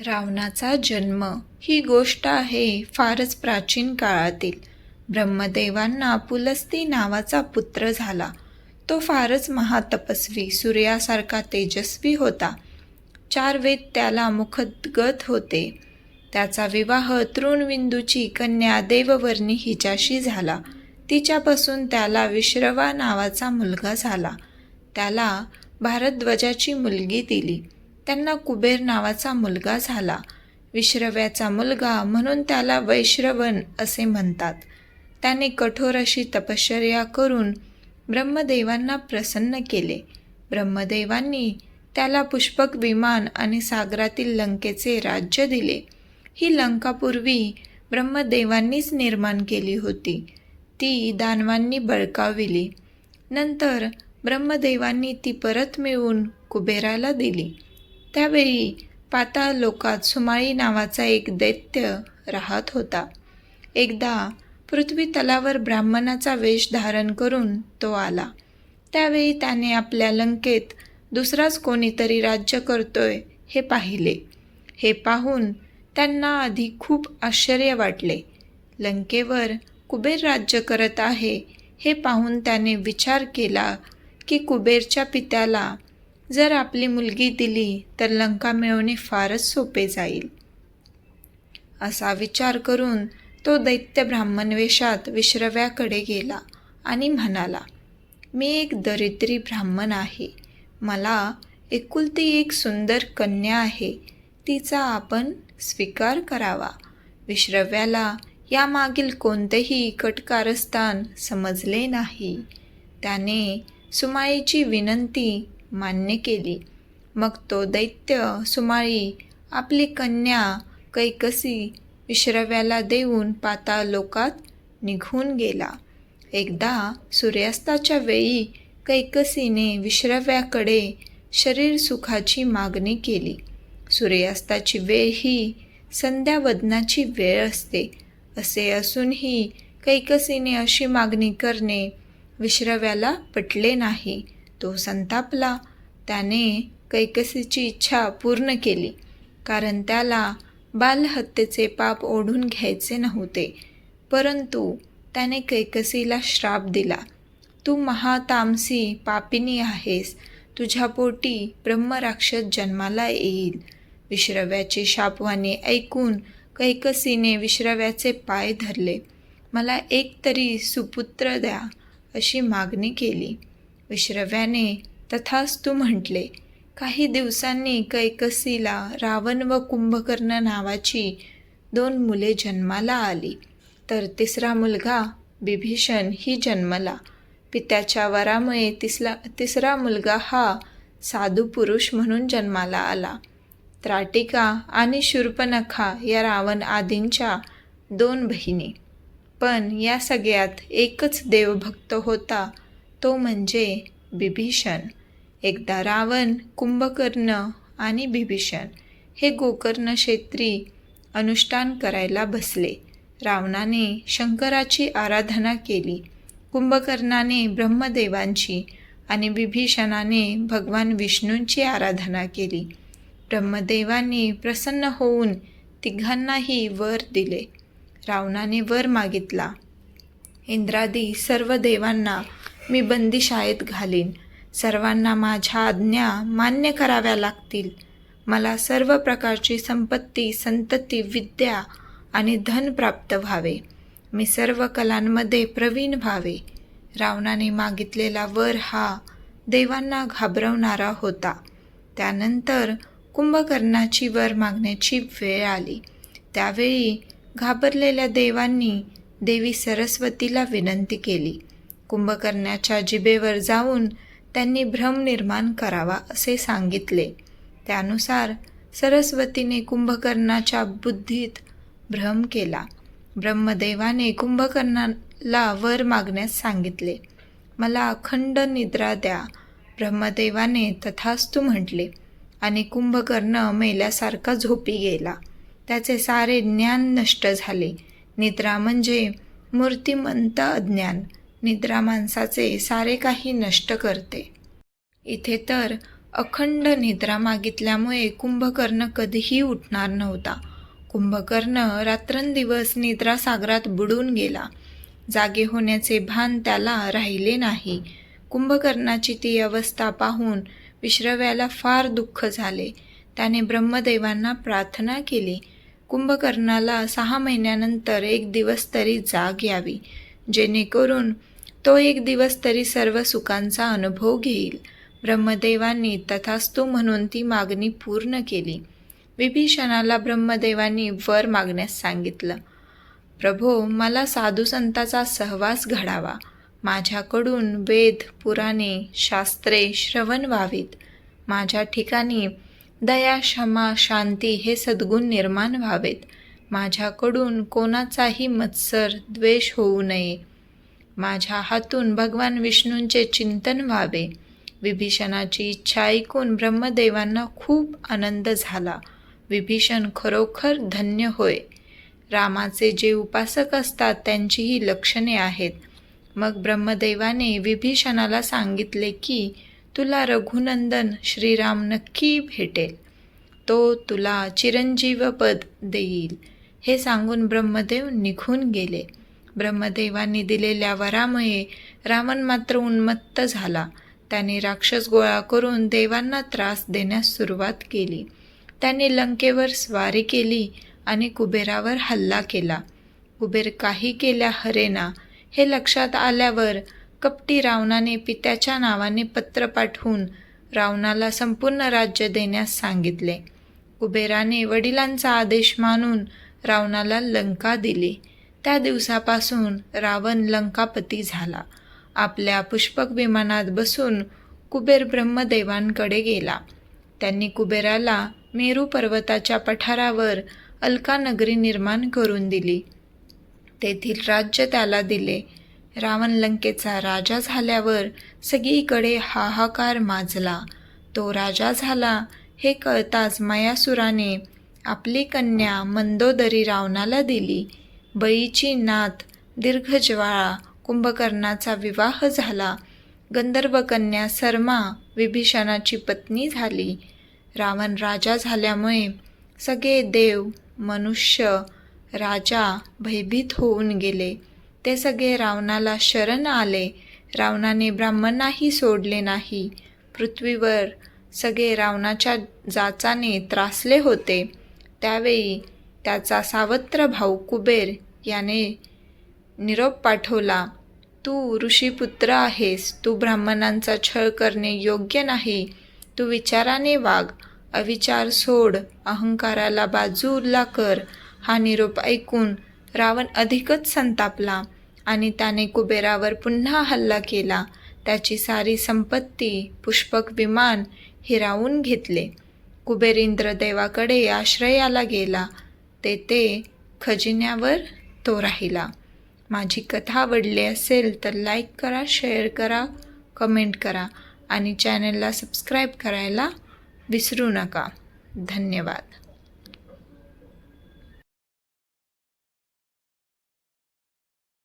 रावणाचा जन्म ही गोष्ट आहे फारच प्राचीन काळातील. ब्रह्मदेवांना पुलस्ती नावाचा पुत्र झाला. तो फारच महातपस्वी सूर्यासारखा तेजस्वी होता. चार वेद त्याला मुखद्गत होते. त्याचा विवाह तृणविंदूची कन्या देववर्णी हिच्याशी झाला. तिच्यापासून त्याला विश्रवा नावाचा मुलगा झाला. त्याला भारद्वाजाची मुलगी दिली. त्यांना कुबेर नावाचा मुलगा झाला. विश्रव्याचा मुलगा म्हणून त्याला वैश्रवण असे म्हणतात. त्याने कठोर अशी तपश्चर्या करून ब्रह्मदेवांना प्रसन्न केले. ब्रह्मदेवांनी त्याला पुष्पक विमान आणि सागरातील लंकेचे राज्य दिले. ही लंका पूर्वी ब्रह्मदेवांनीच निर्माण केली होती. ती दानवांनी बळकाविली. नंतर ब्रह्मदेवांनी ती परत मिळवून कुबेराला दिली. त्यावेळी पाताळ लोकात सुमाळी नावाचा एक दैत्य राहत होता. एकदा पृथ्वी तलावर ब्राह्मणाचा वेश धारण करून तो आला. त्यावेळी त्याने आपल्या लंकेत दुसराच कोणीतरी राज्य करतोय हे पाहिले. हे पाहून त्यांना आधी खूप आश्चर्य वाटले. लंकेवर कुबेर राज्य करत आहे हे पाहून त्याने विचार केला की कुबेरच्या पित्याला जर आपली मुलगी दिली तर लंका मिळवणे फारच सोपे जाईल. असा विचार करून तो दैत्य ब्राह्मण वेशात विश्रव्याकडे गेला आणि म्हणाला मी एक दरिद्री ब्राह्मण आहे. मला एकुलती एक सुंदर कन्या आहे. तिचा आपण स्वीकार करावा. विश्रव्याला यामागील कोणतेही कटकारस्थान समजले नाही. त्याने सुमाईची विनंती मान्य केली. मग तो दैत्य सुमाळी आपली कन्या कैकसी विश्रव्याला देऊन पाताळ लोकात निघून गेला. एकदा सूर्यास्ताच्या वेळी कैकसीने विश्रव्याकडे शरीर सुखाची मागणी केली. सूर्यास्ताची वेळ ही संध्यावदनाची वेळ असते. असे असूनही कैकसीने अशी मागणी करणे विश्रव्याला पटले नाही. तो संतापला. त्याने कैकसीची इच्छा पूर्ण केली कारण त्याला बालहत्येचे पाप ओढून घ्यायचे नव्हते. परंतु त्याने कैकसीला श्राप दिला. तू महातामसी पापिनी आहेस. तुझ्या पोटी ब्रह्मराक्षस जन्माला येईल. विश्रव्याची शापवाने ऐकून कैकसीने विश्रव्याचे पाय धरले. मला एक तरी सुपुत्र द्या अशी मागणी केली. विश्रव्याने तथास्तू म्हटले काही दिवसांनी कैकसीला रावण व कुंभकर्ण नावाची दोन मुले जन्माला आली. तर तिसरा मुलगा बिभीषण ही जन्मला. पित्याच्या वरामुळे तिसला तिसरा मुलगा हा साधू पुरुष म्हणून जन्माला आला. त्राटिका आणि शूर्पनखा या रावण आदींच्या दोन बहिणी. पण या सगळ्यात एकच देवभक्त होता तो म्हणजे बिभीषण. एकदा रावण कुंभकर्ण आणि बिभीषण हे गोकर्ण क्षेत्री अनुष्ठान करायला बसले. रावणाने शंकराची आराधना केली. कुंभकर्णाने ब्रह्मदेवांची आणि बिभीषणाने भगवान विष्णूंची आराधना केली. ब्रह्मदेवांनी प्रसन्न होऊन तिघांनाही वर दिले. रावणाने वर मागितला. इंद्रादी सर्व देवांना मी बंदिशाळेत घालीन. सर्वांना माझ्या आज्ञा मान्य कराव्या लागतील. मला सर्व प्रकारची संपत्ती संतती विद्या आणि धन प्राप्त व्हावे. मी सर्व कलांमध्ये प्रवीण व्हावे. रावणाने मागितलेला वर हा देवांना घाबरवणारा होता. त्यानंतर कुंभकर्णाची वर मागण्याची वेळ आली. त्यावेळी घाबरलेल्या देवांनी देवी सरस्वतीला विनंती केली. कुंभकर्णाच्या जिभेवर जाऊन त्यांनी भ्रम निर्माण करावा असे सांगितले. त्यानुसार सरस्वतीने कुंभकर्णाच्या बुद्धीत भ्रम केला. ब्रह्मदेवाने कुंभकर्णाला वर मागण्यास सांगितले. मला अखंड निद्रा द्या ब्रह्मदेवाने तथास्तू म्हटले आणि कुंभकर्ण मेल्यासारखा झोपी गेला. त्याचे सारे ज्ञान नष्ट झाले. निद्रा म्हणजे मूर्तिमंत अज्ञान. निद्रा माणसाचे सारे काही नष्ट करते. इथे तर अखंड निद्रा मागितल्यामुळे कुंभकर्ण कधीही उठणार नव्हता. कुंभकर्ण रात्रंदिवस निद्रा सागरात बुडून गेला. जागे होण्याचे भान त्याला राहिले नाही. कुंभकर्णाची ती अवस्था पाहून विश्रव्याला फार दुःख झाले. त्याने ब्रह्मदेवांना प्रार्थना केली. कुंभकर्णाला सहा महिन्यानंतर एक दिवस तरी जाग यावी. जेणेकरून तो एक दिवस तरी सर्व सुखांचा अनुभव घेईल. ब्रह्मदेवांनी तथास्तू म्हणून ती मागणी पूर्ण केली. विभीषणाला ब्रह्मदेवांनी वर मागण्यास सांगितलं प्रभो मला साधुसंताचा सहवास घडावा. माझ्याकडून वेद पुराणे शास्त्रे श्रवण व्हावीत. माझ्या ठिकाणी दया क्षमा शांती हे सद्गुण निर्माण व्हावेत. माझ्याकडून कोणाचाही मत्सर द्वेष होऊ नये. माझ्या हातून भगवान विष्णूंचे चिंतन व्हावे. विभीषणाची इच्छा ऐकून ब्रह्मदेवांना खूप आनंद झाला. विभीषण खरोखर धन्य होय. रामाचे जे उपासक असतात त्यांची ही लक्षणे आहेत. मग ब्रह्मदेवाने विभीषणाला सांगितले की तुला रघुनंदन श्रीराम नक्की भेटेल. तो तुला चिरंजीवपद देईल. हे सांगून ब्रह्मदेव निघून गेले. ब्रह्मदेवांनी दिलेल्या वरामुळे रावण मात्र उन्मत्त झाला. त्याने राक्षस गोळा करून देवांना त्रास देण्यास सुरुवात केली. त्याने लंकेवर स्वारी केली आणि कुबेरावर हल्ला केला. कुबेर काही केल्या हरेना हे लक्षात आल्यावर कपटी रावणाने पित्याच्या नावाने पत्र पाठवून रावणाला संपूर्ण राज्य देण्यास सांगितले. कुबेराने वडिलांचा आदेश मानून रावणाला लंका दिली. त्या दिवसापासून रावण लंकापती झाला. आपल्या पुष्पक विमानात बसून कुबेर ब्रह्मदेवांकडे गेला. त्यांनी कुबेराला मेरू पर्वताच्या पठारावर अलका नगरी निर्माण करून दिली. तेथील राज्य त्याला दिले. रावण लंकेचा राजा झाल्यावर सगळीकडे हाहाकार माजला. तो राजा झाला हे कळताच मायासुराने आपली कन्या मंदोदरी रावणाला दिली. बळीची नात दीर्घज्वाळा कुंभकर्णाचा विवाह झाला. गंधर्व कन्या सर्मा विभीषणाची पत्नी झाली. रावण राजा झाल्यामुळे सगळे देव मनुष्य राजा भयभीत होऊन गेले. ते सगळे रावणाला शरण आले. रावणाने ब्राह्मणाही सोडले नाही. पृथ्वीवर सगळे रावणाच्या जाचाने त्रासले होते. त्यावेळी त्याचा सावत्र भाऊ कुबेर याने निरोप पाठवला. तू ऋषीपुत्र आहेस. तू ब्राह्मणांचा छळ करणे योग्य नाही. तू विचाराने वाग. अविचार सोड. अहंकाराला बाजूला कर. हा निरोप ऐकून रावण अधिकच संतापला आणि त्याने कुबेरावर पुन्हा हल्ला केला. त्याची सारी संपत्ती पुष्पक विमान हिरावून घेतले. कुबेर इंद्रदेवाकडे आश्रयाला गेला. तेथे खजिन्यावर तो राहिला. माझी कथा आवडली असेल तर लाईक करा शेअर करा कमेंट करा आणि चॅनलला सबस्क्राईब करायला विसरू नका. धन्यवाद.